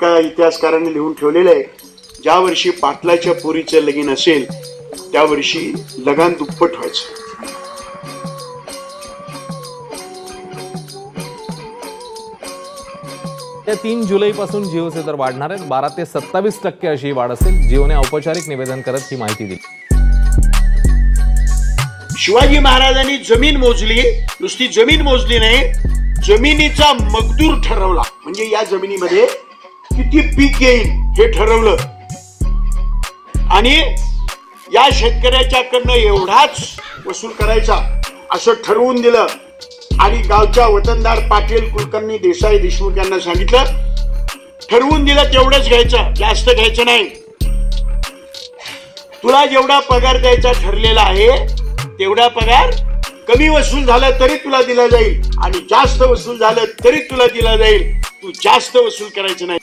एका इतिहासकाराने लिहून ठेवलेलं आहे ज्या वर्षी पाटलाच्या पोरीचं लगीन असेल त्या वर्षी लगान दुप्पट व्हायचं. तीन जुलैपासून जिओचे दर वाढणार आहेत. बारा ते सत्तावीस टक्के अशी वाढ असेल. जिओने औपचारिक निवेदन करत ही माहिती दिली. शिवाजी महाराजांनी जमीन मोजली. नुसती जमीन मोजली नाही जमिनीचा मजदूर ठरवला. म्हणजे या जमिनीमध्ये किती पीक येईल हे ठरवलं. आणि या शेतकऱ्याच्याकडनं एवढाच वसूल करायचा असं ठरवून दिलं. आणि गावच्या वतनदार पाटील कुलकर्णी देसाई देशमुख यांना सांगितलं ठरवून दिलं तेवढंच घ्यायचं जास्त घ्यायचं नाही. तुला जेवढा पगार द्यायचा ठरलेला आहे तेवढा पगार कमी वसूल झाला तरी तुला दिला जाईल. आणि जास्त वसूल झालं तरी तुला दिला जाईल. तू जास्त वसूल करायचं नाही.